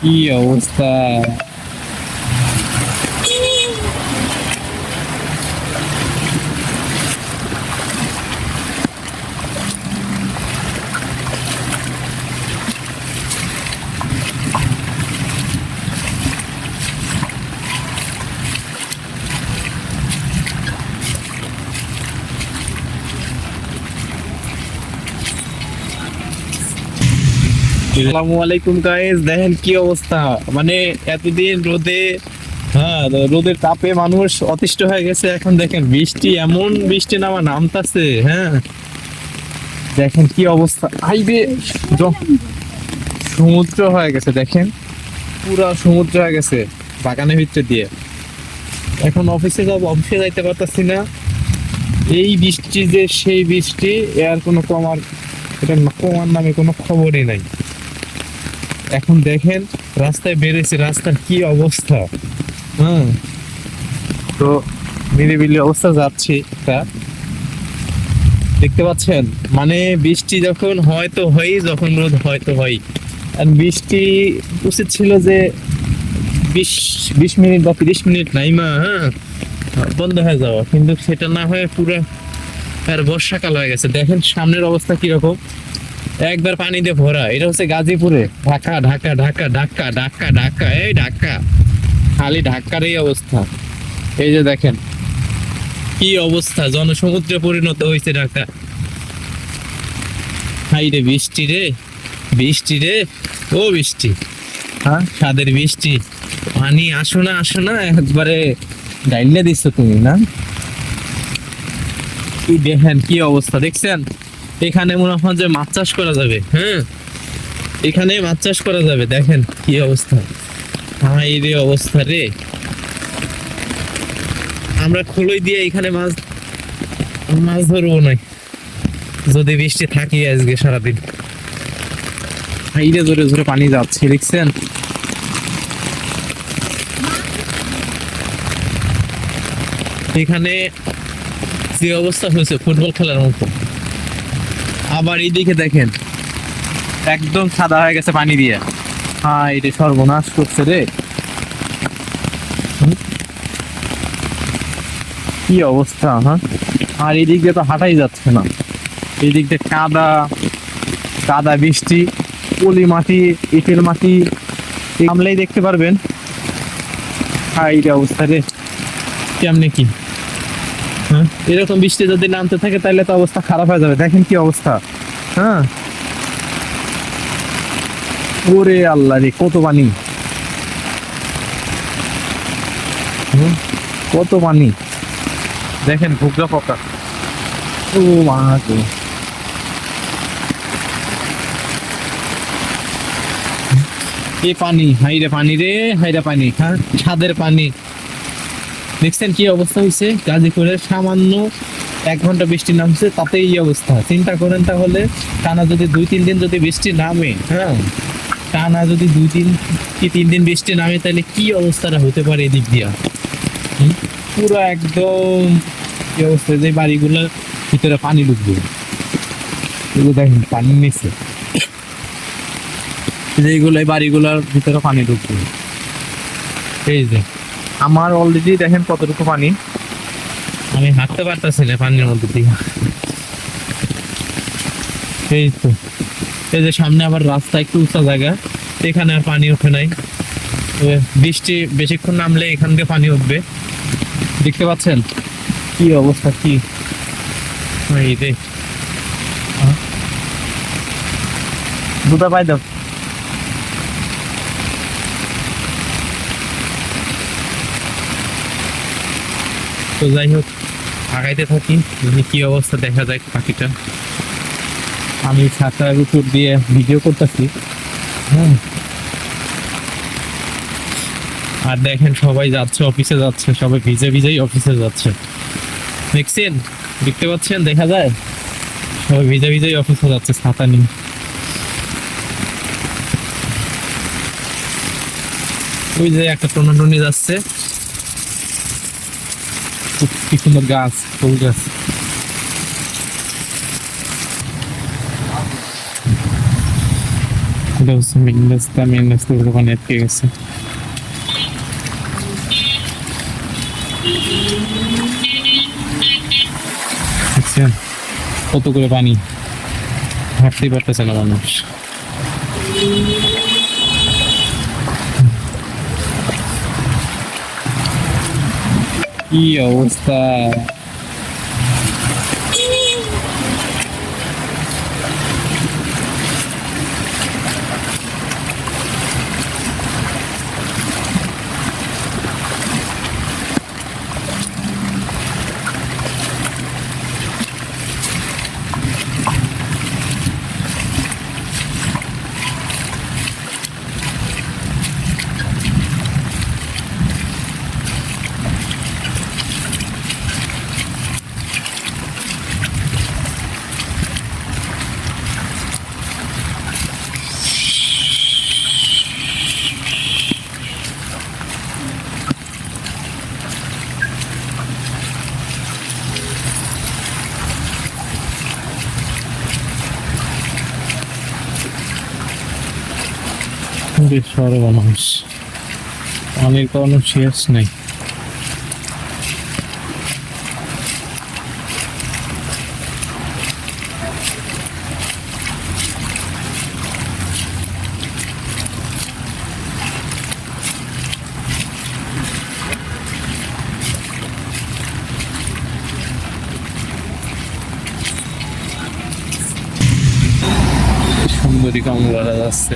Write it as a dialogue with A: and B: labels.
A: কি অবস্থা আসসালামু আলাইকুম গাইস দেখেন কি অবস্থা। মানে এতদিন রোদে হ্যাঁ রোদের তাপে মানুষ অতিষ্ঠ হয়ে গেছে। এখন দেখেন বৃষ্টি, এমন বৃষ্টি নামা নামতাছে হ্যাঁ। দেখেন কি অবস্থা। আইবে সমুদ্র হয়ে গেছে, দেখেন। পুরা সমুদ্র হয়ে গেছে, বাগানের ভিতরে দিয়ে। এখন অফিসে যাব অফিসে যাইতে পারতাছি না। এই বৃষ্টি যে, সেই বৃষ্টি এর কোনো কমার, এটা কমার নামে কোনো খবরই নাই। এখন দেখেন, রাস্তায় বেড়েছে রাস্তার কি অবস্থা? হ্যাঁ। তো নিরিবিলি অবস্থা, যাচ্ছি তা দেখতে পাচ্ছেন? মানে বৃষ্টি যখন হয় তো হয় যখন রোদ হয় তো হয় আর বৃষ্টি উচিত ছিল যে বিশ বিশ মিনিট বা তিরিশ মিনিট নাইমা হ্যাঁ? বন্ধ হয়ে যাওয়া। কিন্তু সেটা না হয়ে পুরো আর বর্ষাকাল হয়ে গেছে। দেখেন সামনের অবস্থা কীরকম? একবার পানি দিয়ে ভরা। এটা হচ্ছে গাজীপুরে। ঢাকা ঢাকা ঢাকা ঢাকা ঢাকা ঢাকা, এই ঢাকা। খালি ঢাকার এই অবস্থা। এই যে দেখেন, কি অবস্থা, জনসমুদ্রে পরিণত হয়েছে ঢাকা। হাই রে, বৃষ্টি রে বৃষ্টি রে, ও বৃষ্টি। হ্যাঁ সাদের বৃষ্টি। পানি আসো না আসো না, একবারে ডাইলে দিচ্ছ তুমি, না? কি দেখেন, কি অবস্থা, দেখছেন? এখানে মনে হয় যে মাছ চাষ করা যাবে। হ্যাঁ এখানে মাছ চাষ করা যাবে দেখেন কি অবস্থা। হ্যাঁ এই রে অবস্থা রে। আমরা খোলই দিয়ে এখানে মাছ মাছ ধরবো নাই যদি বৃষ্টি থাকে আজকে সারাদিন। হাইরে জোরে জোরে পানি যাচ্ছে দেখছেন? এখানে যে অবস্থা হয়েছে ফুটবল খেলার মতো। আবার এইদিকে দেখেন। একদম সাদা হয়ে গেছে পানি দিয়ে। হ্যাঁ এটা সর্বনাশ করছে রে? কি অবস্থা হ্যাঁ? আর এদিক দিয়ে তো হাঁটাই যাচ্ছে না। এদিক দিয়ে কাদা কাদা বৃষ্টি, পলি মাটি, ইটের মাটি নামলেই দেখতে পারবেন। হ্যাঁ এইটা অবস্থা রে। কেমনে কি? এরকম বৃষ্টি যদি নামতে থাকে, তাহলে তো অবস্থা খারাপ হয়ে যাবে। দেখেন কি অবস্থা। হ্যাঁ? ওরে আল্লাহ রে, কত পানি। কত পানি। দেখেন ভুগরা পোকা। ও মা এ পানি, হাইরে পানি রে, হাইরে পানি। হ্যাঁ? ছাদের পানি। দেখছেন কি অবস্থা হয়েছে গাজীপুরের সামান্য এক ঘণ্টা বৃষ্টি নামছে, তাতেই এই অবস্থা। চিন্তা করেন তাহলে, টানা যদি দুই, তিন দিন যদি বৃষ্টি নামে হ্যাঁ? টানা যদি দুই দিন কি তিন দিন বৃষ্টি নামে, তাহলে কি অবস্থাটা হতে পারে এদিক দিয়া? পুরো একদম কি অবস্থা যে বাড়িগুলোর ভিতরে পানি ঢুকবে। এগুলো দেখেন, পানি নিচে। যেগুলো এই বাড়িগুলোর ভিতরে পানি ঢুকবে। এই যে। আমার অলরেডি দেখেন কতটুকু পানি। আমি হাঁটতে পারতেছি না পানির মধ্যে দিয়ে। এই তো। এই যে সামনে আবার রাস্তা একটু উঁচা জায়গা। এখানে আর পানি ওঠে নাই। বৃষ্টি বেশিক্ষণ নামলে এখান দিয়ে পানি উঠবে। দেখতে পাচ্ছেন? কি অবস্থা কি? এই? দুটা পাই দাও। তো যাই হোক আগাইতে থাকি যদি কি অবস্থা দেখা যায় পাখিটা। আমি ছাতার উপর দিয়ে ভিডিও করতেছি। হ্যাঁ। আর দেখেন সবাই যাচ্ছে অফিসে যাচ্ছে সবাই ভিজে ভিজেই অফিসে যাচ্ছে। দেখছেন? দেখতে পাচ্ছেন? দেখা যায়? সবাই ভিজে ভিজেই অফিসে যাচ্ছে ছাতা নিয়ে। ওই যে একটা টনাটনি যাচ্ছে। উফ, কি সুন্দর গাছ ফুল গাছ এটা হচ্ছে মেন রাস্তা মেন রাস্তা ওখানে আটকে গেছে দেখছেন কত করে পানি হাঁটতেই পারতেছে না মানুষ কি অবস্থা বড় মানুষ পানির কোনো শেষ নেই সুন্দরী কমলা যাচ্ছে